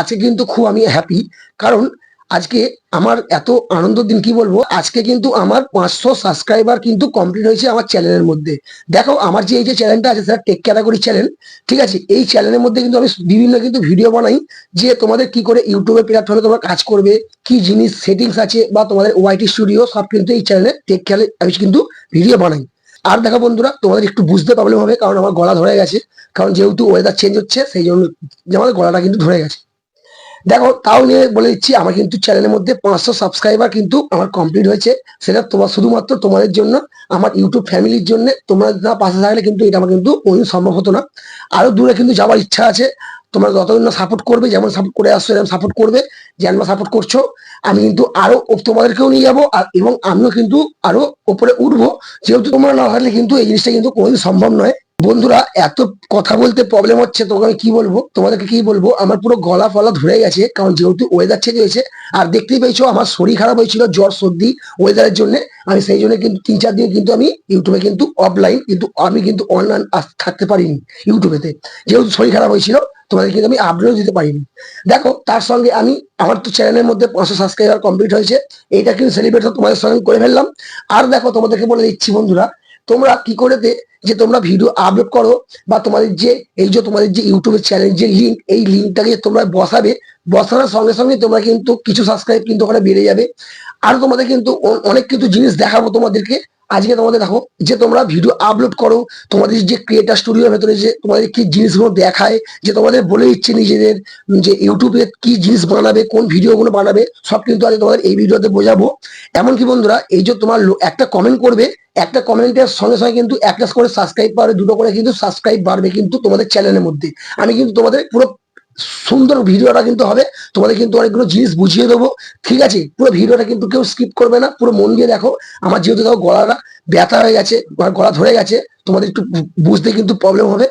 আজকে কিন্তু খুব আমি হ্যাপি কারণ আজকে আমার এত আনন্দ দিন, কি বলব? আজকে কিন্তু আমার পাঁচশো সাবস্ক্রাইবার কিন্তু কমপ্লিট হয়েছে আমার চ্যানেলের মধ্যে। দেখো, আমার যে এই যে চ্যানেলটা আছে, সেটা টেক ক্যাটাগরি চ্যানেল ঠিক আছে? এই চ্যানেলের মধ্যে কিন্তু আমি বিভিন্ন কিন্তু ভিডিও বানাই, যে তোমাদের কি করে ইউটিউবের প্ল্যাটফর্মে তোমরা কাজ করবে, কি জিনিস সেটিংস আছে, বা তোমাদের ওয়াইটি স্টুডিও সব কিন্তু এই চ্যানেলে টেক খেলে আমি কিন্তু ভিডিও বানাই। আর দেখো বন্ধুরা, তোমাদের একটু বুঝতে প্রবলেম হবে, কারণ আমার গলা ধরে গেছে, কারণ যেহেতু ওয়েদার চেঞ্জ হচ্ছে, সেই জন্য আমাদের গলাটা কিন্তু ধরে গেছে। দেখো, তাও নিয়ে বলে দিচ্ছি, আমার কিন্তু চ্যানেলের মধ্যে পাঁচশো সাবস্ক্রাইবার কিন্তু আমার কমপ্লিট হয়েছে। সেটা তোমার শুধুমাত্র তোমাদের জন্য, আমার ইউটিউব ফ্যামিলির জন্য। তোমরা না পাশে থাকলে কিন্তু এটা আমার কিন্তু কোনোদিন সম্ভব হতো না। আরও দূরে কিন্তু যাওয়ার ইচ্ছা আছে। তোমরা যতদিন না সাপোর্ট করবে, যেমন সাপোর্ট করে আসছো এরকম সাপোর্ট করবে, যেমন সাপোর্ট করছ, আমি কিন্তু আরও তোমাদেরকেও নিয়ে যাব। আর, এবং আমিও কিন্তু আরও উপরে উঠবো। যেহেতু তোমরা না থাকলে কিন্তু এই জিনিসটা কিন্তু কোনোদিন সম্ভব নয়। বন্ধুরা, এত কথা বলতে প্রবলেম হচ্ছে, তোকে আমি কি বলব? তোমাদেরকে কি বলব? আমার পুরো গলা ফলা ধরে গেছে, কারণ যেহেতু ওয়েদার চেঞ্জ হয়েছে, আর দেখতেই পেয়েছ আমার শরীর খারাপ হয়েছিল, জ্বর, সর্দি ওয়েদারের জন্য। আমি সেই জন্য কিন্তু তিন, চার দিন কিন্তু আমি ইউটিউবে কিন্তু অফলাইন কিন্তু আমি কিন্তু অনলাইন থাকতে পারিনি ইউটিউবেতে যেহেতু শরীর খারাপ হয়েছিল, তোমাদের কিন্তু আমি আপডেটও দিতে পারিনি। দেখো, তার সঙ্গে আমি, আমার তো চ্যানেলের মধ্যে পাঁচশো সাবস্ক্রাইবার কমপ্লিট হয়েছে, এইটা কিন্তু সেলিব্রেট তোমাদের সঙ্গে করে ফেললাম। আর দেখো, তোমাদেরকে বলে দিচ্ছি বন্ধুরা তোমরা কি করে যে তোমরা ভিডিও আপলোড করো বা তোমাদের যে, এই যে তোমাদের যে ইউটিউবের চ্যানেল যে লিঙ্ক এই লিঙ্কটাকে তোমরা বসাবে, বসানোর সঙ্গে সঙ্গে তোমরা কিন্তু কিছু সাবস্ক্রাইব কিন্তু ওখানে বেড়ে যাবে। আর তোমাদের কিন্তু অনেক কিছু জিনিস দেখাবো তোমাদেরকে। আজকে তোমাদের দেখো, যে তোমরা ভিডিও আপলোড করো, তোমাদের যে ক্রিয়েটার স্টুডিওর ভেতরে যে তোমাদের কি জিনিসগুলো দেখায়, যে তোমাদের বলে দিচ্ছে নিজেদের, যে ইউটিউবে কি জিনিস বানাবে, কোন ভিডিওগুলো বানাবে, সব কিন্তু আজকে তোমাদের এই ভিডিওতে বোঝাবো। এমনকি বন্ধুরা, এই যে তোমার একটা কমেন্ট করবে, একটা কমেন্টের সঙ্গে সঙ্গে কিন্তু একটা করে সাবস্ক্রাইব বাড়বে, দুটো করে কিন্তু সাবস্ক্রাইব বাড়বে কিন্তু তোমাদের চ্যানেলের মধ্যে। আমি কিন্তু তোমাদের পুরো সুন্দর ভিডিওটা কিন্তু হবে। তোমাদের কিন্তু অনেকগুলো জিনিস বুঝিয়ে দেবো। ঠিক আছে? পুরো ভিডিওটা কিন্তু কেউ স্কিপ করবে না। পুরো মন দিয়ে দেখো। আমার যেহেতু দেখো গলাটা ব্যথা হয়ে গেছে, গলা ধরে গেছে, তোমাদের একটু বুঝতে কিন্তু প্রবলেম হবে।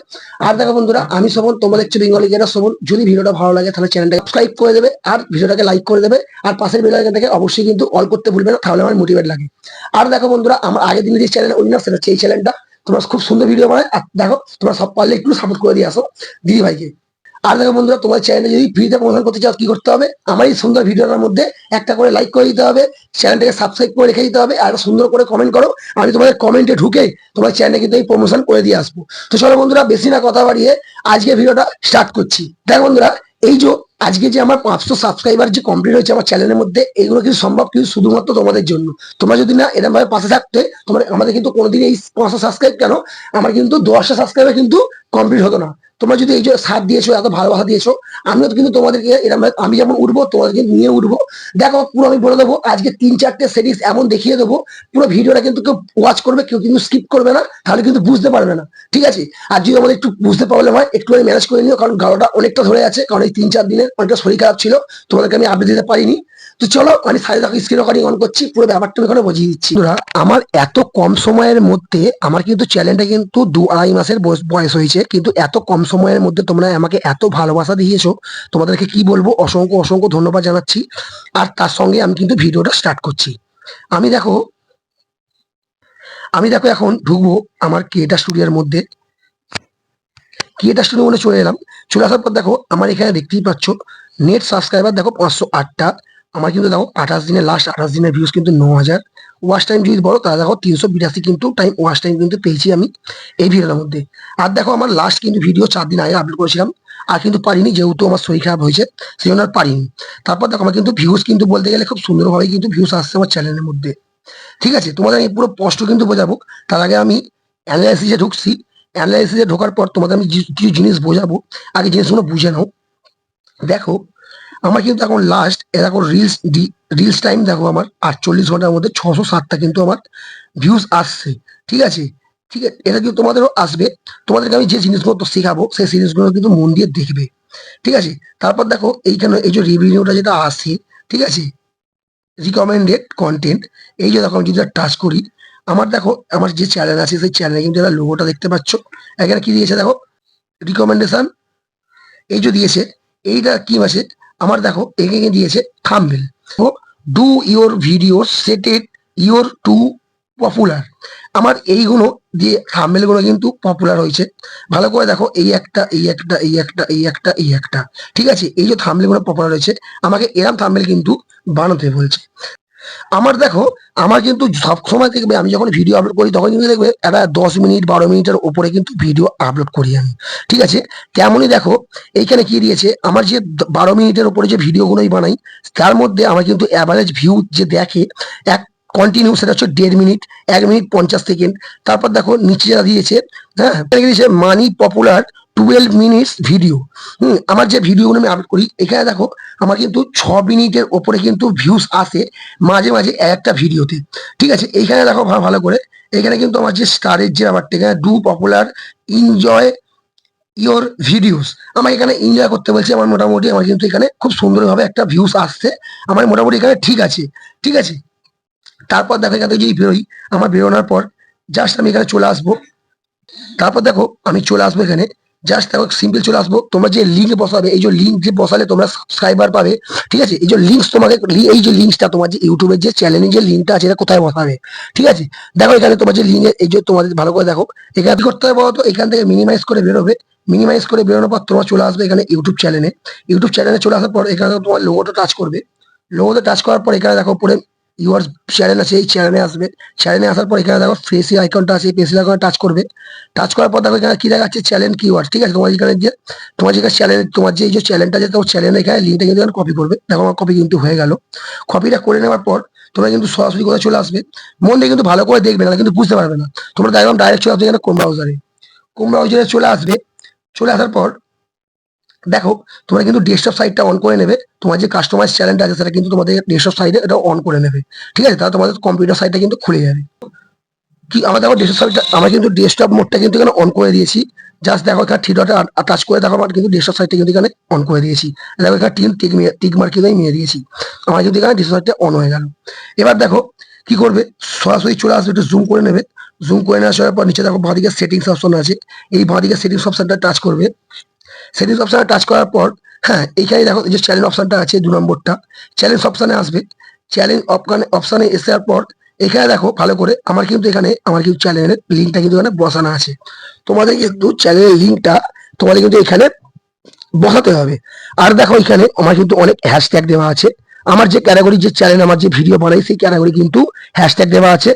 আর দেখো বন্ধুরা, আমি সবন তোমাদের হচ্ছে বেঙ্গলি গেটার সবন যদি ভিডিওটা ভালো লাগে, তাহলে চ্যানেলটা সাবস্ক্রাইব করে দেবে আর ভিডিওটাকে লাইক করে দেবে। আর পাশের ভিডিওটাকে অবশ্যই কিন্তু অল করতে ভুলবে না, তাহলে আমার মোটিভেট লাগে। আর দেখো বন্ধুরা, আমার আগের দিনে যে চ্যানেল ওই না সেটা হচ্ছে এই চ্যানেলটা তোমরা খুব সুন্দর ভিডিও বানায়। আর দেখো, তোমরা সব পারলে একটু সাপোর্ট করে দিয়ে আসো। দিদি ভাইকে। আর দেখো বন্ধুরা, তোমার চ্যানেলে যদি ফ্রিতে প্রমোশন করতে চাও, কি করতে হবে? আমার এই সুন্দর ভিডিওটার মধ্যে একটা করে লাইক করে দিতে হবে চ্যানেলটাকে সাবস্ক্রাইব করে রেখে দিতে হবে, আর সুন্দর করে কমেন্ট করো, আমি তোমাদের কমেন্টে ঢুকে তোমার চ্যানেলে কিন্তু এই প্রমোশন করে দিয়ে আসব। তো চলো বন্ধুরা, বেশি না কথা বাড়িয়ে আজকে ভিডিওটা স্টার্ট করছি। দেখো বন্ধুরা, এই যে আজকে যে আমার পাঁচশো সাবস্ক্রাইবার যে কমপ্লিট হয়েছে আমার চ্যানেলের মধ্যে, এগুলো কিন্তু সম্ভব কিন্তু শুধুমাত্র তোমাদের জন্য। তোমরা যদি না এরকম ভাবে পাশে থাকতে, তোমার আমাদের কিন্তু কোনোদিন এই পাঁচশো সাবস্ক্রাইব কেন? আমার কিন্তু দশটা সাবস্ক্রাইবার কিন্তু কমপ্লিট হতো না। তোমরা যদি এই যে সাথ দিয়েছ, এত ভালোবাসা দিয়েছ, আমিও কিন্তু তোমাদেরকে এরকম আমি যেমন উঠবো তোমাদেরকে নিয়ে উঠবো দেখো, পুরো আমি বলে দেবো, আজকে তিন চারটে সিরিজ এমন দেখিয়ে দেবো, পুরো ভিডিওটা কিন্তু কেউ ওয়াচ করবে, কেউ কিন্তু স্কিপ করবে না, তাহলে কিন্তু বুঝতে পারবে না, ঠিক আছে? আর যদি আমাদের একটু বুঝতে প্রবলেম হয়, একটু আমি ম্যানেজ করে নিও, কারণ গালোটা অনেকটা ধরে আছে, কারণ এই তিন চার দিনের অনেকটা শরীর খারাপ ছিল, তোমাদেরকে আমি আপডেট দিতে পারিনি। তো চলো আমি সাইড দেখো স্ক্রিন রেকর্ডিং অন করছি, পুরো ব্যাপারটা আমি এখানে বুঝিয়ে দিচ্ছি। আমার এত কম সময়ের মধ্যে আমার কিন্তু চ্যানেলটা কিন্তু দু আড়াই মাসের বয়স- হয়েছে, কিন্তু এত কম সময়ের মধ্যে তোমরা আমাকে এত ভালোবাসা দিয়েছ, তোমাদেরকে কি বলব? অসংখ্য অসংখ্য ধন্যবাদ জানাচ্ছি। আর তার সঙ্গে আমি কিন্তু ভিডিওটা স্টার্ট করছি। আমি দেখো আমি দেখো এখন ঢুকবো আমার ক্রিয়েটার স্টুডিওর মধ্যে। ক্রিয়েটার স্টুডিও মধ্যে চলে এলাম। চলে আসার পর দেখো, আমার এখানে দেখতেই পাচ্ছ নেট সাবস্ক্রাইবার দেখো পাঁচশো আটটা। আমার কিন্তু দেখো আঠাশ দিনের লাস্ট আঠাশ দিনের ভিউজ কিন্তু ন হাজার। ওয়াচ টাইম যদি বলো, তাহলে দেখো তিনশো বিরাশি কিন্তু টাইম ওয়াচ টাইম কিন্তু পেয়েছি আমি এই ভিডিওর মধ্যে। আর দেখো আমার লাস্ট কিন্তু ভিডিও চার দিন আগে আপলোড করেছিলাম, আর কিন্তু পারিনি যেহেতু আমার শরীর খারাপ হয়েছে, সেই জন্য আর পারিনি। তারপর দেখো আমার কিন্তু ভিউজ কিন্তু বলতে গেলে খুব সুন্দরভাবে কিন্তু ভিউজ আসছে আমার চ্যানেলের মধ্যে। ঠিক আছে, তোমাদের আমি পুরো স্পষ্ট কিন্তু বোঝাবো। তার আগে আমি অ্যানালাইসিসে ঢুকছি। অ্যানালাইসিসে ঢোকার পর তোমাদের আমি কিছু জিনিস বোঝাবো। আগে জিনিসগুলো বুঝে নাও। দেখো আমার কিন্তু এখন লাস্ট এরকম রিলস রিলস টাইম দেখো আমার আটচল্লিশ ঘণ্টার মধ্যে ছশো সাতটা কিন্তু আমার ভিউজ আসছে, ঠিক আছে? ঠিক আছে, এটা কিন্তু তোমাদেরও আসবে। তোমাদেরকে আমি যে জিনিসগুলো তো শেখাবো, সেই জিনিসগুলো কিন্তু মন দিয়ে দেখবে, ঠিক আছে? তারপর দেখো এইখানে এই যে রিভিনিউটা যেটা আসে ঠিক আছে? রিকমেন্ডেড কন্টেন্ট এই যে দেখো আমি যদি টাচ করি, আমার দেখো, আমার যে চ্যানেল আছে, সেই চ্যানেলে কিন্তু একটা লোগোটা দেখতে পাচ্ছ। এখানে কি দিয়েছে দেখো? রিকমেন্ডেশন এই যে দিয়েছে, এইটা কি আছে আমার দেখো এগিয়ে দিয়েছে thumbnail O do your video set it your to popular আমার এইগুলো দিয়ে থামবেলগুলো কিন্তু পপুলার হয়েছে। ভালো করে দেখো, এই একটা এই একটা এই একটা এই একটা এই একটা। ঠিক আছে? এই যে থামবেলগুলো পপুলার হয়েছে, আমাকে এরম থামবেল কিন্তু বানাতে বলছে। আমার দেখো, আমার কিন্তু সব সময় দেখবে, আমি যখন ভিডিও আপলোড করি, তখন কিন্তু দেখবে একটা দশ মিনিট, বারো মিনিটের উপরে কিন্তু ভিডিও আপলোড করি আমি। ঠিক আছে? তেমনই দেখো, এইখানে কি দিয়েছে, আমার যে বারো মিনিটের উপরে যে ভিডিওগুলোই বানাই, তার মধ্যে আমার কিন্তু অ্যাভারেজ ভিউ যে দেখে, এক কন্টিনিউ সেটা হচ্ছে দেড় মিনিট, এক মিনিট পঞ্চাশ সেকেন্ড তারপর দেখো, নিচে দিয়েছে হ্যাঁ দিয়েছে money popular twelve minutes video হুম, আমার যে ভিডিওগুলো আমি আপলোড করি, এখানে দেখো, আমার কিন্তু ছ মিনিটের ওপরে কিন্তু ভিউস আসে মাঝে মাঝে একটা ভিডিওতে ঠিক আছে এইখানে দেখো ভালো ভালো করে, এখানে কিন্তু আমার যে স্টারের যে ব্যাপারটা, এখানে do popular enjoy your videos আমার এখানে এনজয় করতে বলছে, আমার মোটামুটি, আমার কিন্তু এখানে খুব সুন্দরভাবে একটা ভিউস আসছে। আমার মোটামুটি এখানে ঠিক আছে ঠিক আছে? তারপর দেখো এখান যদি বেরোই, আমার বেরোনোর পর জাস্ট আমি এখানে চলে আসব। তারপর দেখো, আমি চলে আসব এখানে। জাস্ট দেখো সিম্পল চলে আসব। তোমরা যে লিঙ্ক বসাবে, এই যে লিঙ্ক যে বসালে তোমরা সাবস্ক্রাইবার পাবে, ঠিক আছে? এই যে লিঙ্কস তোমাকে, এই যে লিঙ্কসটা তোমার যে ইউটিউবের যে চ্যানেলের যে লিঙ্কটা আছে, এটা কোথায় বসাবে? ঠিক আছে? দেখো এখানে তোমার যে লিঙ্ক এই যে তোমাদের ভালো করে দেখো। এখানে করতে হবে বলতো? এখান থেকে মিনিমাইজ করে বেরোবে। মিনিমাইজ করে বেরোনোর পর তোমার চলে আসবে এখানে ইউটিউব চ্যানেলে ইউটিউব চ্যানেলে চলে আসার পর এখানে তোমার লোগোটা টাচ করবে। লোগোতে টাচ করার পর এখানে দেখো পরে ইউর চ্যানেল আছে, এই চ্যানেলে আসবে। চ্যানেলে আসার পর এখানে দেখো ফেসি আইকনটা আছে, এই ফেসি আইকনে টাচ করবে। টাচ করার পর দেখো এখানে কি দেখাচ্ছে? চ্যানেল কিওয়ার্ড ঠিক আছে? তোমার এখানে যে, তোমার যেখানে চ্যানেল তোমার যে এই যে চ্যানেলটা যে তোমার চ্যানেল এখানে লিঙ্কটা কিন্তু কপি করবে। দেখো আমার কপি কিন্তু হয়ে গেল। কপিটা করে নেওয়ার পর তোমরা কিন্তু সরাসরি কোথায় চলে আসবে? মন দিয়ে কিন্তু ভালো করে দেখবে না কিন্তু বুঝতে পারবে না। তোমরা একদম ডাইরেক্ট চলে আসবে এখানে কোম ব্রাউজারে কোম ব্রাউজারে চলে আসবে। চলে আসার পর দেখো, তোমরা কিন্তু ডেস্কটপ সাইডটা অন করে নেবে। তোমার যে কাস্টমাইজ চ্যানেলটা আছে, সেটা কিন্তু তোমাদের ডেস্কটপ সাইডে এটা অন করে নেবে। ঠিক আছে? তাহলে তোমাদের কম্পিউটার সাইটটা কিন্তু খুলে যাবে। কি, আমার দেখো ডেস্কটপ সাইডটা আমার কিন্তু ডেস্কটপ মোডটা কিন্তু এখানে অন করে দিয়েছি। জাস্ট দেখো, এখানে থ্রি ডটে টাচ করে দেখো, আমার কিন্তু ডেস্কটপ সাইডটা কিন্তু এখানে অন করে দিয়েছি। দেখো, এখানে টিন টিক টিক মার্ক কিন্তু আমি দিয়েছি। আমার কিন্তু এখানে ডেস্কটপ সাইডটা অন হয়ে গেল। এবার দেখো, কি করবে? সরাসরি চলে আসবে, একটু জুম করে নেবে। জুম করে নেওয়ার সময় পর নিচে দেখো, বাঁদিকে সেটিংস অপশন আছে। এই বাঁদিকে সেটিংস অপশনটা টাচ করবে। সেটিংস অপশনে টাচ করার পর হ্যাঁ এইখানে দেখো যে চ্যালেঞ্জ অপশনটা আছে, দু নম্বরটা। চ্যালেঞ্জ অপশানে আসবে। চ্যালেঞ্জ অপশনে অপশানে আসার পর এখানে দেখো ভালো করে আমার কিন্তু এখানে, আমার কিন্তু চ্যানেলের লিঙ্কটা কিন্তু এখানে বসানো আছে। তোমাদের কিন্তু চ্যানেলের লিঙ্কটা তোমাদের কিন্তু এখানে বসাতে হবে। আর দেখো এখানে আমার কিন্তু অনেক হ্যাশট্যাগ দেওয়া আছে। আমার যে ক্যাটাগরি যে চ্যানেল আমার যে ভিডিও বানাই, সেই ক্যাটাগরি কিন্তু হ্যাশট্যাগ দেওয়া আছে।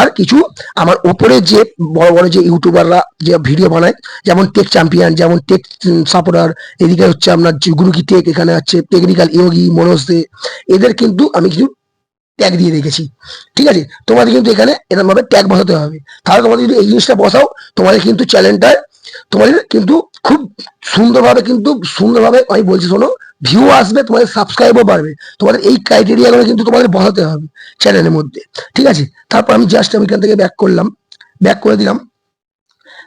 আর কিছু আমার ওপরে যে বড় বড় যে ইউটিউবাররা যে ভিডিও বানায়, যেমন টেক চ্যাম্পিয়ন যেমন টেক সাপোর্টার এদিকে হচ্ছে আপনার গুরুকি টেক এখানে আছে টেকনিক্যাল ইয়োগি মনোজ দে, এদের কিন্তু আমি কিছু ট্যাগ দিয়ে রেখেছি। ঠিক আছে? তোমাদের কিন্তু এখানে এরকম ভাবে ট্যাগ বসাতে হবে। তাহলে তোমাদের যদি এই জিনিসটা বসাও, তোমাদের কিন্তু চ্যানেলটায় তোমাদের কিন্তু খুব সুন্দরভাবে কিন্তু সুন্দরভাবে আমি বলছি শোনো ভিউ আসবে, তোমাদের সাবস্ক্রাইবও বাড়বে। তোমাদের এই ক্রাইটেরিয়াগুলো কিন্তু তোমাদের বসাতে হবে চ্যানেলের মধ্যে। ঠিক আছে? তারপর আমি জাস্ট আমি এখান থেকে ব্যাক করলাম। ব্যাক করে দিলাম।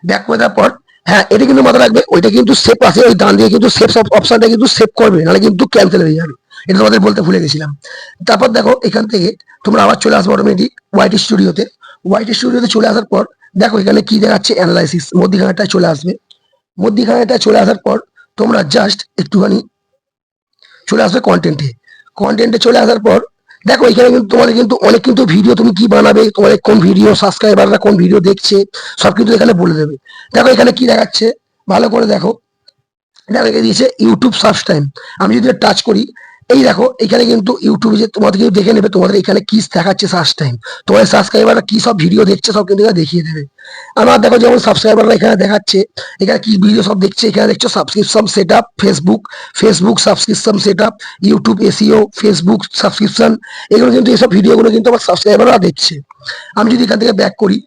ব্যাক করে দেওয়ার পর হ্যাঁ এটা কিন্তু মাথায় রাখবে, ওইটা কিন্তু সেভ আছে, ওই ডান দিয়ে কিন্তু সেভ অপশনটা কিন্তু সেভ করবে, নাহলে কিন্তু ক্যান্সেল হয়ে যাবে। এটা তোমাদের বলতে ভুলে গেছিলাম। তারপর দেখো, এখান থেকে তোমরা আবার চলে আসবে অটোমেটিক হোয়াইট স্টুডিওতে হোয়াইট স্টুডিওতে চলে আসার পর দেখো এখানে কি দেখাচ্ছে অ্যানালাইসিস মধ্যিখানেটা চলে আসবে। মধ্যিখানেটা চলে আসার পর তোমরা জাস্ট একটুখানি চলে আসবে কন্টেন্টে কন্টেন্টে চলে আসার পর দেখো, এখানে কিন্তু তোমাদের কিন্তু অনেক কিন্তু ভিডিও তুমি কি বানাবে, তোমাদের কোন ভিডিও সাবস্ক্রাইবাররা কোন ভিডিও দেখছে, সব কিন্তু এখানে বলে দেবে। দেখো, এখানে কি দেখাচ্ছে? ভালো করে দেখো। দেখো দিয়েছে ইউটিউব টাইম আমি যদি টাচ করি এই দেখো, এখানে কিন্তু ইউটিউবে যে তোমাদের দেখে নেবে, তোমাদের এখানে কি দেখাচ্ছে সার্চ টাইম তোমাদের সাবস্ক্রাইবাররা কি সব ভিডিও দেখছে, সব কিন্তু দেখিয়ে দেবে। আমার দেখো যেমন সাবস্ক্রাইবাররা এখানে দেখাচ্ছে, এখানে কি ভিডিও সব দেখছে, এখানে দেখছ subscription set up Facebook Facebook subscription set up YouTube SEO Facebook subscription এগুলো কিন্তু এইসব ভিডিওগুলো কিন্তু আমার সাবস্ক্রাইবাররা দেখছে। আমি যদি এখান থেকে ব্যাক করি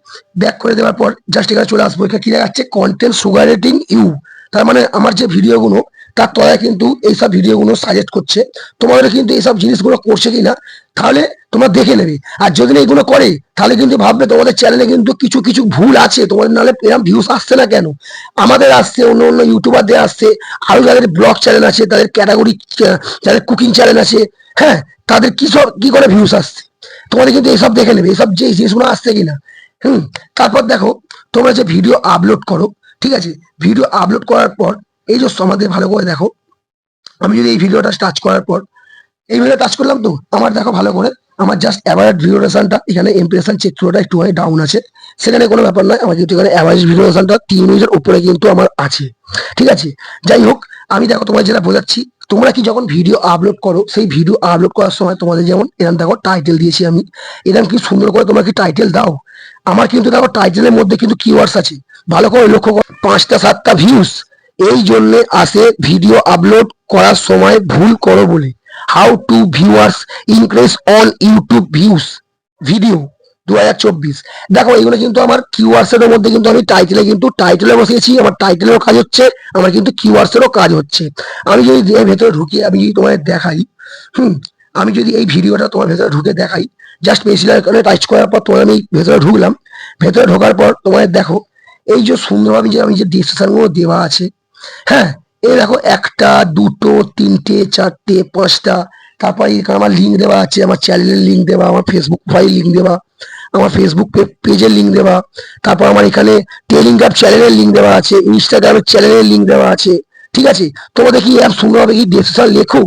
ব্যাক করে দেওয়ার পর জাস্ট এখানে চলে আসব। এখানে কি দেখাচ্ছে? কন্টেন্ট সুগার রেটিং ইউ তার মানে আমার যে ভিডিওগুলো তার তলায় কিন্তু এইসব ভিডিওগুলো সাজেস্ট করছে। তোমাদের কিন্তু এইসব জিনিসগুলো করছে কিনা, তাহলে তোমরা দেখে নেবে। আর যদি না এগুলো করে, তাহলে কিন্তু ভাববে তোমাদের চ্যানেলে কিন্তু কিছু কিছু ভুল আছে। তোমাদের নাহলে এরকম ভিউস আসছে না কেন? আমাদের আসছে, অন্য অন্য ইউটিউবারদের আসছে আরও যাদের ব্লগ চ্যানেল আছে, তাদের ক্যাটাগরি যাদের কুকিং চ্যানেল আছে হ্যাঁ তাদের কি সব, কি করে ভিউস আসছে? তোমাদের কিন্তু এইসব দেখে নেবে এইসব যে জিনিসগুলো আসছে কিনা। হুম, তারপর দেখো, তোমরা যে ভিডিও আপলোড করো, ঠিক আছে? ভিডিও আপলোড করার পর এই যে আমাদের ভালো করে দেখো। আমি যদি এই ভিডিওটা টাচ করার পর, এই ভিডিও টাচ করলাম তো, আমার দেখো ভালো করে, আমার জাস্ট অ্যাভারেজ ভিডিওরেশনটা এখানে ইমপ্রেশন চিত্রটা একটুখানি ডাউন আছে। সেখানে কোনো ব্যাপার নয় আমার কিন্তু এখানে অ্যাভারেজ ভিডিওরেশনটা তিন মিনিটের উপরে কিন্তু আমার আছে। ঠিক আছে? যাই হোক, আমি দেখো তোমার যেটা বোঝাচ্ছি, তোমরা কি যখন ভিডিও আপলোড করো, সেই ভিডিও আপলোড করার সময় তোমাদের যেমন এরকম দেখো টাইটেল দিয়েছি আমি এরকম কি সুন্দর করে তোমরা কি টাইটেল দাও? আমার কিন্তু দেখো টাইটেলের মধ্যে কিন্তু কিওয়ার্ডস আছে। ভালো করে লক্ষ্য করো, পাঁচটা, সাতটা ভিউস এই জন্য আসে ভিডিও আপলোড করার সময় ভুল করো বলে। How to viewers increase on YouTube views video দু হাজার চব্বিশ। দেখো, এগুলো কিন্তু আমার কিওয়ার্ডস এর মধ্যে কিন্তু আমি টাইটেলে কিন্তু টাইটেলে বসিয়েছি, আমার টাইটেলেরও কাজ হচ্ছে, আমার কিন্তু কিওয়ার্ডস এরও কাজ হচ্ছে। আমি যদি ভেতরে ঢুকিয়ে আমি যদি তোমাদের দেখাই, হুম, আমি যদি এই ভিডিওটা তোমার ভেতরে ঢুকে দেখাই জাস্ট পেন্সিল আইকনে টাচ করার পর তোমার আমি ভেতরে ঢুকলাম, ভেতরে ঢোকার পর তোমাদের দেখো, এই যে সুন্দরভাবে যে আমি যে ডিসক্রিপশনগুলো দেওয়া আছে হ্যাঁ এই দেখো একটা, দুটো, তিনটে, চারটে, পাঁচটা, তারপরে এখানে আমার লিঙ্ক দেওয়া আছে, আমার চ্যানেলের লিঙ্ক দেওয়া, আমার ফেসবুক ফাইল লিঙ্ক দেওয়া, আমার ফেসবুক পেজের লিঙ্ক দেওয়া, তারপর আমার এখানে টেলিগ্রাম চ্যানেলের লিঙ্ক দেওয়া আছে ইনস্টাগ্রামের চ্যানেলের লিঙ্ক দেওয়া আছে, ঠিক আছে? তোমাদের কি অ্যাপ হবে কি? ডেসক্রিপশন লেখো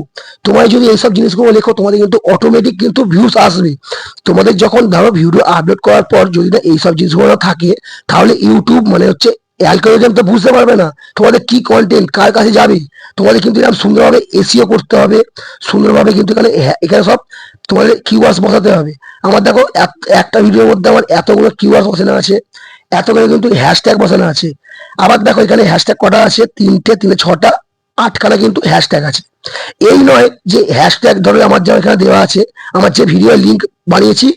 তোমার যদি এইসব জিনিসগুলো লেখো, তোমাদের কিন্তু অটোমেটিক কিন্তু ভিউস আসবে। তোমাদের যখন ধরো ভিডিও আপলোড করার পর যদি না এইসব জিনিসগুলো থাকে, তাহলে ইউটিউব মানে হচ্ছে অ্যালগোরিদম তো বুঝতে পারবে না। তোমাদের কি কন্টেন্ট কার কাছে যাবে? তোমাদের কিন্তু এরকম সুন্দরভাবে এসিও করতে হবে। সুন্দরভাবে কিন্তু এখানে হ্যাঁ, এখানে সব তোমাদের কিওয়ার্ডস বসাতে হবে। আমার দেখো এক- একটা ভিডিওর মধ্যে আমার এতগুলো কিওয়ার্ডস বসানো আছে। এতগুলো কিন্তু হ্যাশট্যাগ বসানো আছে। আবার দেখো এখানে হ্যাশট্যাগ কটা আছে? তিনটে তিনটে ছটা। আটখানা কিন্তু হ্যাশট্যাগ আছে। এই নয় যে হ্যাশট্যাগ ধরো আমার যা এখানে দেওয়া আছে, আমার যে ভিডিও লিঙ্ক বানিয়েছি,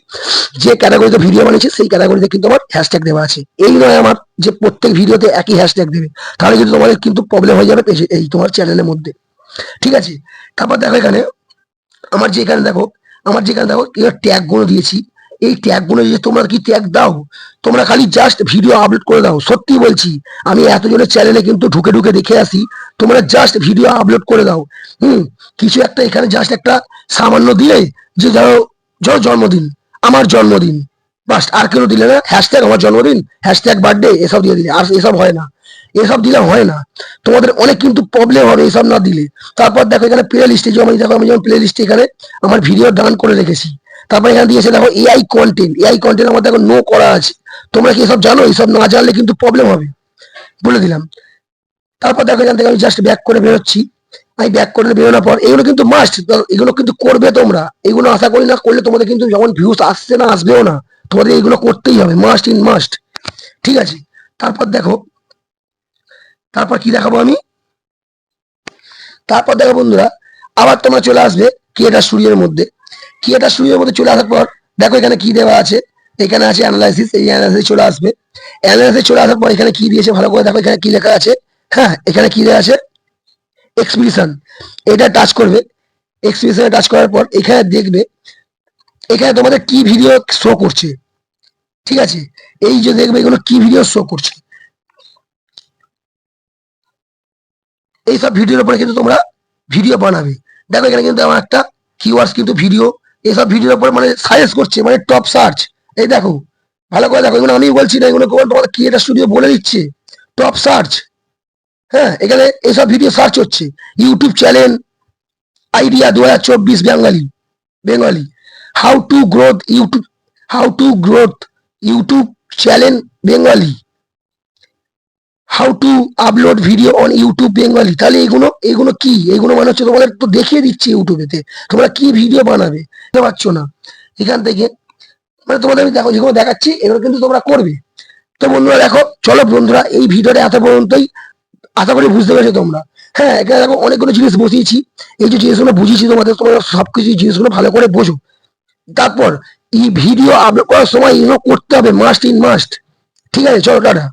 যে ক্যাটাগরিতে ভিডিও বানিয়েছি, সেই ক্যাটাগরিতে কিন্তু আমার হ্যাশট্যাগ দেওয়া আছে। এই নয় আমার যে প্রত্যেক ভিডিওতে একই হ্যাশট্যাগ দেবে। তাহলে কিন্তু তোমাদের কিন্তু প্রবলেম হয়ে যাবে এই তোমার চ্যানেলের মধ্যে। ঠিক আছে? তারপর দেখো এখানে, আমার যে এখানে দেখো, আমার যেখানে দেখো ট্যাগগুলো দিয়েছি। এই ট্যাগগুলো যে তোমরা কি ট্যাগ দাও, তোমরা খালি জাস্ট ভিডিও আপলোড করে দাও। সত্যি বলছি, আমি এতজনের চ্যানেলে কিন্তু ঢুকে ঢুকে দেখে আসি, তোমরা জাস্ট ভিডিও আপলোড করে দাও। হুম, কিছু একটা এখানে জাস্ট একটা সামান্য দিলে, যে ধরো ধরো জন্মদিন, আমার জন্মদিন। বাস আর কেউ দিলে না হ্যাশট্যাগ আমার জন্মদিন হ্যাশট্যাগ বার্থডে এসব দিয়ে দিলে। আর এসব হয় না, এসব দিলে হয় না। তোমাদের অনেক কিন্তু প্রবলেম হবে এসব না দিলে। তারপর দেখো এখানে প্লে লিস্টে যেমন দেখো আমি যেমন প্লে লিস্টে এখানে আমার ভিডিও ডান করে রেখেছি। তারপর এখানে দিয়েছে দেখো এআই কন্টেন্ট এআই কন্টেন্ট আমার দেখো নো করা আছে। তোমরা কি এসব জানো? এসব না জানলে কিন্তু প্রবলেম হবে। বলে দিলাম। তারপর দেখো এখান থেকে আমি জাস্ট ব্যাক করে বেরোচ্ছি। আমি ব্যাক করে বেরোনোর পর এগুলো কিন্তু মাস্ট এগুলো কিন্তু করবে তোমরা। এগুলো আশা করি না করলে তোমাদের কিন্তু যখন ভিউজ আসছে না, আসবেও না। তোমাদের এগুলো করতেই হবে মাস্ট ইন মাস্ট ঠিক আছে? তারপর দেখো, তারপর কি দেখাবো আমি? তারপর দেখো বন্ধুরা, আবার তোমরা চলে আসবে ক্রিয়েটার স্টুডিওর মধ্যে। ক্রিয়েটার স্টুডিওর মধ্যে চলে আসার পর, দেখো এখানে কি দেওয়া আছে। এখানে আছে অ্যানালাইসিস এই অ্যানালাইসিস চলে আসবে। অ্যানালাইসিস চলে আসার পর এখানে কি দিয়েছে ভালো করে দেখো, এখানে কি লেখা আছে। হ্যাঁ এখানে কি দেওয়া আছে? এক্সপ্রেশন এটা টাচ করবে। এক্সপ্রেশনে টাচ করার পর এখানে দেখবে, এখানে তোমাদের কি ভিডিও শো করছে। ঠিক আছে? এই যে দেখবে এগুলো কি ভিডিও শো করছে। এইসব ভিডিওর উপরে কিন্তু তোমরা ভিডিও বানাবে। দেখো এখানে কিন্তু আমার একটা কিওয়ার্ডস কিন্তু ভিডিও এইসব ভিডিওর উপর মানে সাজেস্ট করছে মানে টপ সার্চ এই দেখো, ভালো করে দেখো আমি বলছি না, এগুলো তোমাদের ক্রিয়েটার স্টুডিও বলে দিচ্ছে। টপ সার্চ হ্যাঁ এখানে এইসব ভিডিও সার্চ হচ্ছে। ইউটিউব চ্যানেল আইডিয়া দু হাজার চব্বিশ Bengali Bengali how to growth YouTube how to growth YouTube channel Bengali how to upload video on YouTube Bengali তাহলে এগুলো এগুলো কি? এগুলো মানে হচ্ছে তোমাদের তো দেখিয়ে দিচ্ছে ইউটিউবেতে তোমরা কি ভিডিও বানাবে? পারছ না? এখান থেকে মানে তোমাদের আমি দেখো, যেগুলো দেখাচ্ছি, এগুলো কিন্তু তোমরা করবে। তো বন্ধুরা দেখো, চলো বন্ধুরা, এই ভিডিওটা এত পর্যন্তই। আশা করি বুঝতে পেরেছ তোমরা। হ্যাঁ এখানে দেখো অনেকগুলো জিনিস বসিয়েছি। এই যে জিনিসগুলো বুঝিয়েছি তোমাদের, তোমরা সবকিছু জিনিসগুলো ভালো করে বোঝো। তারপর, এই ভিডিও আপলোড করার সময় এগুলো করতে হবে মাস্ট ইন মাস্ট ঠিক আছে, চলো, টাটা।